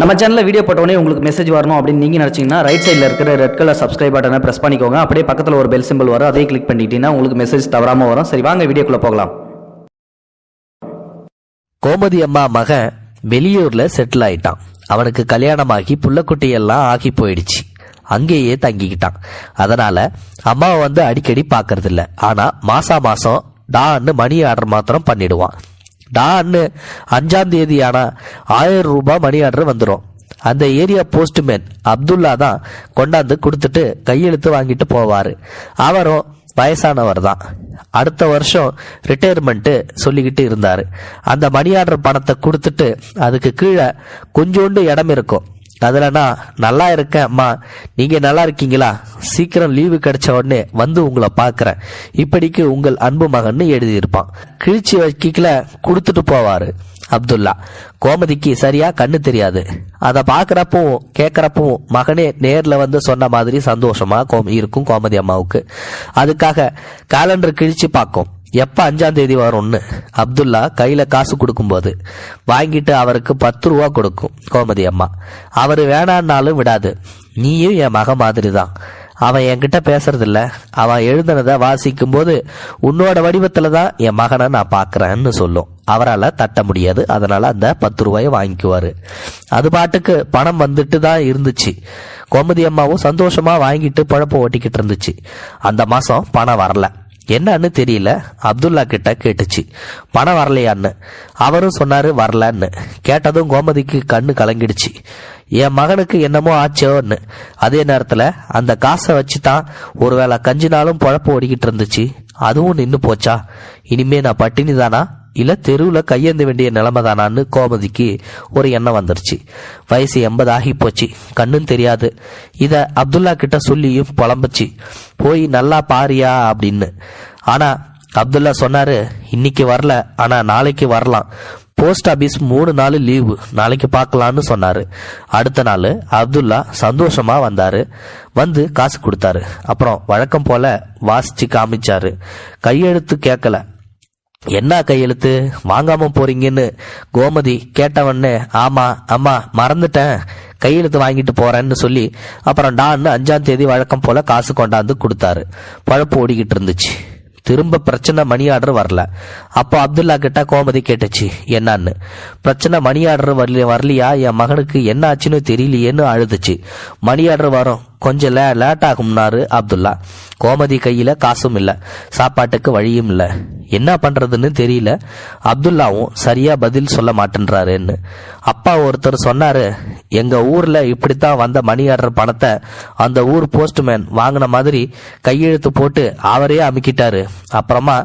நம்ம சேனலில் வீடியோ போட்டோடனே உங்களுக்கு மெசேஜ் வரணும் அப்படின்னு நீங்கள் நினச்சிங்கன்னா ரைட் சைடில் இருக்கிற ரெட் கலர் சப்ஸ்கிரைப் பட்டனை ப்ரெஸ் பண்ணிக்கோங்க. அப்படியே பக்கத்தில் ஒரு பெல் சிம்பிள் வரும். அதே கிளிக் பண்ணிட்டீங்கன்னா உங்களுக்கு மெசேஜ் தவறாமல் வரும். சரி வாங்க வீடியோக்குள்ளே போகலாம். கோமதி அம்மா மகன் வெளியூர்ல செட்டில் ஆயிட்டான். அவனுக்கு கல்யாணமாகி புள்ளக்குட்டியெல்லாம் ஆகி போயிடுச்சு. அங்கேயே தங்கிக்கிட்டான். அதனால அம்மாவை வந்து அடிக்கடி பார்க்கறதில்ல. இல்ல ஆனா மாசா மாசம் டான்னு மணி ஆர்டர் மாத்திரம் பண்ணிடுவான். டான்னு அஞ்சாம் தேதி ஆனால் ஆயிரம் ரூபாய் மணி ஆர்டர் வந்துடும் அந்த ஏரியா போஸ்ட்மேன் அப்துல்லா தான் கொண்டாந்து கொடுத்துட்டு கையெழுத்து வாங்கிட்டு போவார். அவரும் வயசானவர் தான் அடுத்த வருஷம் ரிட்டையர்மெண்ட்டு சொல்லிக்கிட்டு இருந்தார். அந்த மணி ஆர்டர் பணத்தை கொடுத்துட்டு அதுக்கு கீழே கொஞ்சோண்டு இடம் இருக்கும். அதுலனா நல்லா இருக்கேன் அம்மா நீங்க நல்லா இருக்கீங்களா? சீக்கிரம் லீவு கிடைச்ச உடனே வந்து உங்களை பார்க்குறேன். இப்படிக்கு உங்கள் அன்பு மகன்னு எழுதியிருப்பான். கிழிச்சி வைக்கிக்கல கொடுத்துட்டு போவாரு அப்துல்லா. கோமதிக்கு சரியா கண்ணு தெரியாது. அதை பார்க்குறப்பவும் கேட்குறப்பவும் மகனே நேரில் வந்து சொன்ன மாதிரி சந்தோஷமா கோ இருக்கும் கோமதி அம்மாவுக்கு. அதுக்காக கேலண்டர் கிழிச்சு பார்க்கும். எப்போ அஞ்சாம் தேதி வரும்னு அப்துல்லா கையில் காசு கொடுக்கும்போது. வாங்கிட்டு அவருக்கு பத்து ரூபா கொடுக்கும் கோமதி அம்மா. அவர் வேணான்னாலும் விடாது. நீயும் என் மக மாதிரி தான் அவன் என்கிட்ட பேசுறதில்ல. அவன் எழுதுனதை வாசிக்கும் போது உன்னோட வடிவத்தில் தான் என் மகனை நான் பார்க்குறேன்னு சொல்லும். அவரால் தட்ட முடியாது. அதனால் அந்த பத்து ரூபாயை வாங்கிக்குவார். அது பாட்டுக்கு பணம் வந்துட்டு தான் இருந்துச்சு. கோமதி அம்மாவும் சந்தோஷமாக வாங்கிட்டு பழப்ப ஓட்டிக்கிட்டு இருந்துச்சு. அந்த மாதம் பணம் வரல. என்னன்னு தெரியல. அப்துல்லா கிட்ட கேட்டுச்சு. பணம் வரலையான்னு. அவரும் சொன்னாரு வரலன்னு. கேட்டதும் கோமதிக்கு கண்ணு கலங்கிடுச்சு. என் மகனுக்கு என்னமோ ஆச்சோன்னு அதே நேரத்துல அந்த காசை வச்சு தான் ஒருவேளை கஞ்சினாலும் பழப்பு ஓடிக்கிட்டு இருந்துச்சு. அதுவும் நின்று போச்சா. இனிமே நான் பட்டினி தானா? இல்லை தெருவில் கையேந்த வேண்டிய நிலைமை தானான்னு கோமதிக்கு ஒரு எண்ணம் வந்துருச்சு. வயசு எண்பது ஆகி போச்சு கண்ணும் தெரியாது. இதை அப்துல்லா கிட்ட சொல்லியும் புலம்புச்சு. போய் நல்லா பாரியா அப்படின்னு. ஆனால் அப்துல்லா சொன்னாரு இன்னைக்கு வரல. ஆனால் நாளைக்கு வரலாம். போஸ்ட் ஆபீஸ் மூணு நாள் லீவு. நாளைக்கு பார்க்கலான்னு சொன்னாரு. அடுத்த நாள் அப்துல்லா சந்தோஷமா வந்தாரு. வந்து காசு கொடுத்தாரு. அப்புறம் வழக்கம் போல வாசிச்சு காமிச்சாரு. கையெழுத்து கேட்கல என்ன கையெழுத்து வாங்காம போறீங்கன்னு கோமதி கேட்டவன்னு ஆமா அம்மா மறந்துட்டேன். கையெழுத்து வாங்கிட்டு போறேன்னு சொல்லி அப்புறம் டான்னு அஞ்சாம் தேதி வழக்கம் போல காசு கொண்டாந்து கொடுத்தாரு. பழப்பு ஓடிக்கிட்டு இருந்துச்சு. திரும்ப பிரச்சனை மணி ஆர்டர் வரல. அப்போ அப்துல்லா கிட்ட கோமதி கேட்டுச்சு என்னன்னு? பிரச்சனை மணி ஆர்டர் வரல வரலையா? என் மகனுக்கு என்ன ஆச்சுன்னு தெரியலையேன்னு அழுதுச்சு. மணி ஆர்டர் வரும். கொஞ்சம் லே லேட் ஆகும்னாரு அப்துல்லா. கோமதி கையில் காசும் இல்லை. சாப்பாட்டுக்கு வழியும் இல்லை. என்ன பண்ணுறதுன்னு தெரியல. அப்துல்லாவும் சரியாக பதில் சொல்ல மாட்டேன்றாருன்னு. அப்பா ஒருத்தர் சொன்னார் எங்கள் ஊரில் இப்படித்தான் வந்த மணி ஆர்டர் பணத்தை அந்த ஊர் போஸ்ட்மேன் வாங்கின மாதிரி கையெழுத்து போட்டு அவரே அமுக்கிட்டாரு. அப்புறமா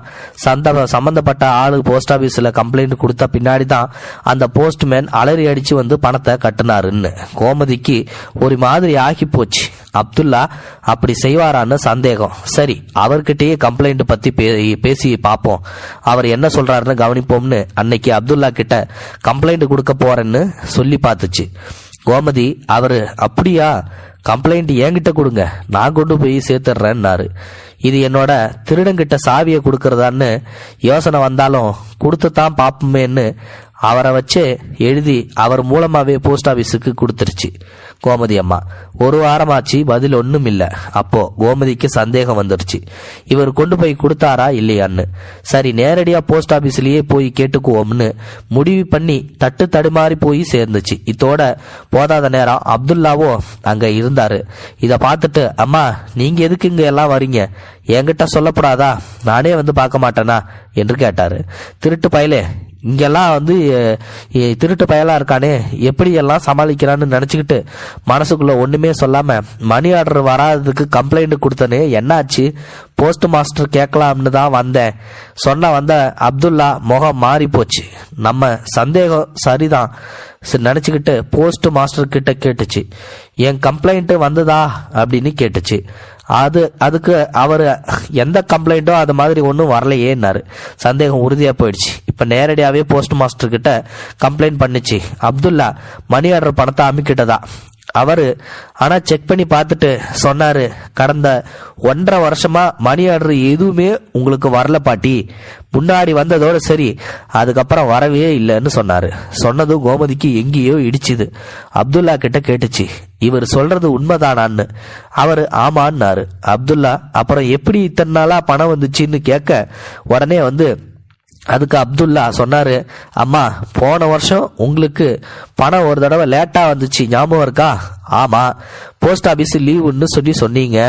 சந்த சம்மந்தப்பட்ட ஆளு போஸ்ட் ஆஃபீஸில் கம்ப்ளைண்ட் கொடுத்த பின்னாடி தான் அந்த போஸ்ட்மேன் அலறி அடித்து வந்து பணத்தை கட்டினாருன்னு. கோமதிக்கு ஒரு மாதிரி ஆகி போச்சு அப்துல்லா அப்படி செய்வாரான்னு சந்தேகம். சரி அவர்கிட்டயே கம்ப்ளைண்ட் பத்தி பே- பேசி பார்ப்போம் அவர் என்ன சொல்றாருன்னு கவனிப்போம்னு அன்னைக்கு அப்துல்லா கிட்ட கம்ப்ளைண்ட் கொடுக்க போறேன்னு சொல்லி பார்த்துச்சு. கோமதி அவர் அப்படியா? கம்ப்ளைண்ட் என்கிட்ட கொடுங்க. நான் கொண்டு போய் சேர்த்துடுறேன்னாரு இது என்னோட திருடங்கிட்ட சாவியை கொடுக்கறதான்னு யோசனை வந்தாலும் கொடுத்து தான் பார்ப்போமேன்னு அவரை வச்சு எழுதி அவர் மூலமாகவே போஸ்ட் ஆஃபீஸுக்கு கொடுத்துருச்சு. கோமதி அம்மா ஒரு வாரமாச்சு பதில் ஒன்றும் இல்லை அப்போது கோமதிக்கு சந்தேகம் வந்துருச்சு. இவர் கொண்டு போய் கொடுத்தாரா இல்லையான்னு. சரி நேரடியாக போஸ்ட் ஆஃபீஸ்லேயே போய் கேட்டுக்குவோம்னு முடிவு பண்ணி தட்டு தடுமாறி போய் சேர்ந்துச்சு. இதோட போதாத நேரம் அப்துல்லாவோ அங்கே இருந்தார். இதை பார்த்துட்டு அம்மா நீங்கள் எதுக்கு இங்கே எல்லாம் வரீங்க? என்கிட்ட சொல்லப்படாதா? நானே வந்து பார்க்க மாட்டேனா? என்று கேட்டார். திருட்டு பயலே இங்கெல்லாம் வந்து திருட்டு பயலாக இருக்கானே. எப்படி எல்லாம் சமாளிக்கிறான்னு நினச்சிக்கிட்டு மனசுக்குள்ளே ஒன்றுமே சொல்லாமல் மணி ஆர்டர் வராததுக்கு கம்ப்ளைண்ட் கொடுத்தனே என்னாச்சு? போஸ்ட் மாஸ்டர் கேட்கலாம்னு தான் வந்தேன். சொன்ன வந்த அப்துல்லா முகம் மாறி போச்சு நம்ம சந்தேகம் சரிதான். சரி, போஸ்ட் மாஸ்டர் கிட்ட கேட்டுச்சு. என் கம்ப்ளைண்ட்டு வந்ததா? அப்படின்னு கேட்டுச்சு. அது அதுக்கு அவர் எந்த கம்ப்ளைண்ட்டோ அது மாதிரி ஒன்றும் வரலையேன்னாரு. சந்தேகம் உறுதியாக போயிடுச்சு. இப்போ நேரடியாகவே போஸ்ட் மாஸ்டர் கிட்ட கம்ப்ளைண்ட் பண்ணுச்சு. அப்துல்லா மணி ஆர்டர் பணத்தை அமுக்கிட்டதா? அவரு ஆனா செக் பண்ணி பார்த்துட்டு சொன்னாரு கடந்த ஒன்றரை வருஷமா மணி ஆர்டர் எதுவுமே உங்களுக்கு வரல பாட்டி. முன்னாடி வந்ததோட சரி அதுக்கப்புறம் வரவே இல்லைன்னு சொன்னாரு. சொன்னதும் கோமதிக்கு எங்கேயோ இடிச்சுது. அப்துல்லா கிட்ட கேட்டுச்சு இவர் சொல்றது உண்மைதானான்னு. அவர் ஆமான்னாரு. அப்துல்லா அப்புறம் எப்படி இத்தனை நாளா பணம் வந்துச்சுன்னு கேட்க உடனே வந்து அதுக்கு அப்துல்லா சொன்னார் அம்மா போன வருஷம் உங்களுக்கு பணம் ஒரு தடவை லேட்டாக வந்துச்சு ஞாபகம் இருக்கா? ஆமாம் போஸ்ட் ஆபீஸ் லீவுன்னு சொல்லி சொன்னீங்க.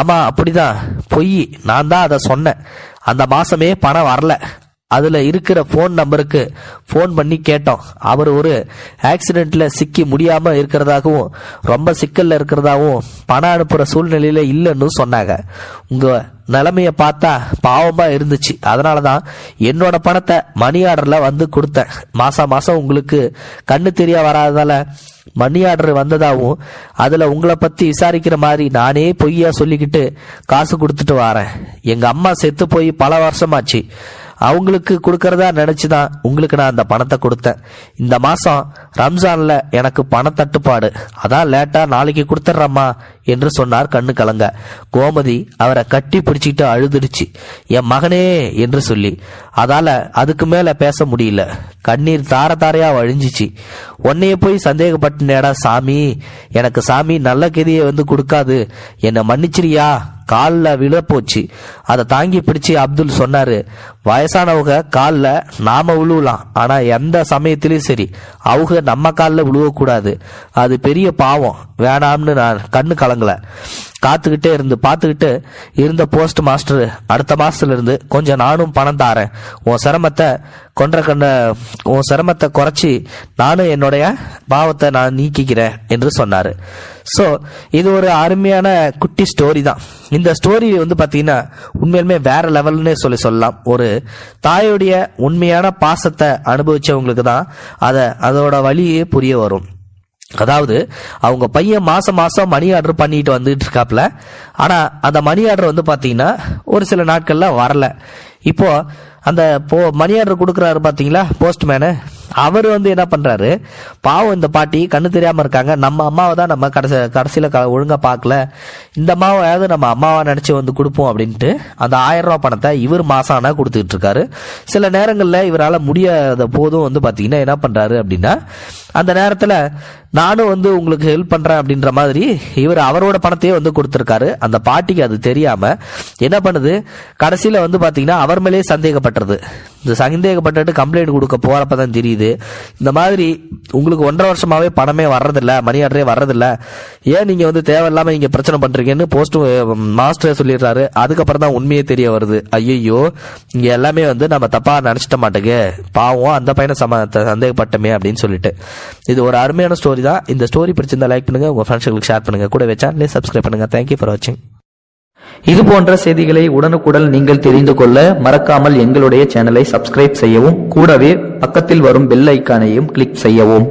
ஆமாம் அப்படிதான் பொய் நான் தான் அதை சொன்னேன். அந்த மாதமே பணம் வரல. அதில் இருக்கிற ஃபோன் நம்பருக்கு ஃபோன் பண்ணி கேட்டோம். அவர் ஒரு ஆக்சிடெண்ட்டில் சிக்கி முடியாமல் இருக்கிறதாகவும் ரொம்ப சிக்கலில் இருக்கிறதாகவும் பணம் அனுப்புகிற சூழ்நிலையில் இல்லைன்னு சொன்னாங்க. உங்கள் நிலமையை பார்த்தா பாவமாக இருந்துச்சு. அதனாலதான் என்னோட பணத்தை மணி ஆர்டரில் வந்து கொடுத்தேன். மாதம் மாதம் உங்களுக்கு கண்ணு தெரிய வராததால மணி ஆர்டர் வந்ததாகவும் அதில் உங்களை பற்றி விசாரிக்கிற மாதிரி நானே பொய்யா சொல்லிக்கிட்டு காசு கொடுத்துட்டு வரேன். எங்கள் அம்மா செத்து போய் பல வருஷமாச்சு. அவங்களுக்கு கொடுக்கறதா நினைச்சுதான் உங்களுக்கு நான் அந்த பணத்தை கொடுத்தேன். இந்த மாசம் ரம்ஜான்ல எனக்கு பண தட்டுப்பாடு. அதான் லேட்டா நாளைக்கு கொடுத்துட்றம்மா என்று சொன்னார் கண்ணு கலங்க. கோமதி அவரை கட்டி பிடிச்சிக்கிட்டு அழுதுடுச்சு. என் மகனே என்று சொல்லி. அதால அதுக்கு மேல பேச முடியல. கண்ணீர் தார தாரையா வழிஞ்சிச்சு. உன்னைய போய் சந்தேகப்பட்டேடா சாமி. எனக்கு சாமி நல்ல கதியை வந்து கொடுக்காது. என்னை மன்னிச்சிரியா? காலில் விழப்போச்சு அதை தாங்கி பிடிச்சு அப்துல் சொன்னாரு வயசானவங்க காலில் நாம விழுவலாம். ஆனா எந்த சமயத்திலையும் சரி அவங்க நம்ம காலில் விழுவக்கூடாது. அது பெரிய பாவம். வேணாம்னு நான் கண்ணு கலங்கலை. காத்துக்கிட்டே இருந்து பார்த்துக்கிட்டு இருந்த போஸ்ட் மாஸ்டர் அடுத்த மாசத்துல இருந்து கொஞ்சம் நானும் பணம் தாரேன். உன் சிரமத்தை கொன்ற கண்ண உன் சிரமத்தை குறைச்சி நானும் என்னுடைய பாவத்தை நான் நீக்கிக்கிறேன் என்று சொன்னாரு. ஸோ இது ஒரு அருமையான குட்டி ஸ்டோரி தான். இந்த ஸ்டோரி வந்து பார்த்தீங்கன்னா உண்மையிலுமே வேற லெவல்னே சொல்லி சொல்லலாம். ஒரு தாயுடைய உண்மையான பாசத்தை அனுபவிச்சவங்களுக்கு தான் அதை அதோட வழியே புரிய வரும். அதாவது அவங்க பையன் மாசம் மாசம் மணி ஆர்டர் பண்ணிட்டு வந்துட்டு இருக்காப்ல. ஆனா அந்த மணி ஆர்டர் வந்து பாத்தீங்கன்னா ஒரு சில நாட்கள்ல வரல. இப்போ அந்த போ மணி ஆர்டர் கொடுக்குறாரு பார்த்தீங்களா போஸ்ட்மேனு அவர் வந்து என்ன பண்ணுறாரு பாவம் இந்த பாட்டி கண்ணு தெரியாமல் இருக்காங்க. நம்ம அம்மாவை தான் நம்ம கடைசி கடைசியில் க- ஒழுங்காக பார்க்கல இந்த அம்மாவையாவது நம்ம அம்மாவை நினச்சி வந்து கொடுப்போம் அப்படின்ட்டு அந்த ஆயிரம் பணத்தை இவர் மாதம் ஆனால் கொடுத்துட்டு இருக்காரு. சில நேரங்களில் இவரால் முடியாத போதும் வந்து பார்த்தீங்கன்னா என்ன பண்ணுறாரு அப்படின்னா அந்த நேரத்தில் நானும் வந்து உங்களுக்கு ஹெல்ப் பண்ணுறேன் அப்படின்ற மாதிரி இவர் அவரோட பணத்தையே வந்து கொடுத்துருக்காரு. அந்த பாட்டிக்கு அது தெரியாமல் என்ன பண்ணுது? கடைசியில் வந்து பார்த்தீங்கன்னா அவர் மேலேயே சந்தேகப்பட்டுறது இந்த சந்தேகப்பட்டுட்டு கம்ப்ளைண்ட் கொடுக்க போகிறப்ப தான் தெரியுது. இந்த மாதிரி உங்களுக்கு ஒன்றரை வருஷமாகவே பணமே வர்றதில்ல மணி ஆர்டரே வர்றதில்ல. ஏன் நீங்கள் வந்து தேவையில்லாமல் இங்கே பிரச்சனை பண்ணுறீங்கன்னு போஸ்ட் மாஸ்டர் சொல்லிடுறாரு. அதுக்கப்புறம் தான் உண்மையே தெரிய வருது. ஐயோ இங்கே எல்லாமே வந்து நம்ம தப்பாக நினச்சிட்ட மாட்டேங்க. பாவம் அந்த பையனை சம சந்தேகப்பட்டமே அப்படின்னு சொல்லிட்டு. இது ஒரு அருமையான ஸ்டோரி தான். இந்த ஸ்டோரி பிடிச்சிருந்தா லைக் பண்ணுங்க உங்க ஃப்ரெண்ட்ஸ்களுக்கு ஷேர் பண்ணுங்க. கூட சேனலே சப்ஸ்கிரைப் பண்ணுங்க. தேங்க்யூ ஃபார் வாட்சிங் இது போன்ற செய்திகளை உடனுக்குடன் நீங்கள் தெரிந்து கொள்ள மறக்காமல் எங்களுடைய சேனலை சப்ஸ்கிரைப் செய்யவும் கூடவே பக்கத்தில் வரும் பெல் ஐக்கானையும் கிளிக் செய்யவும்.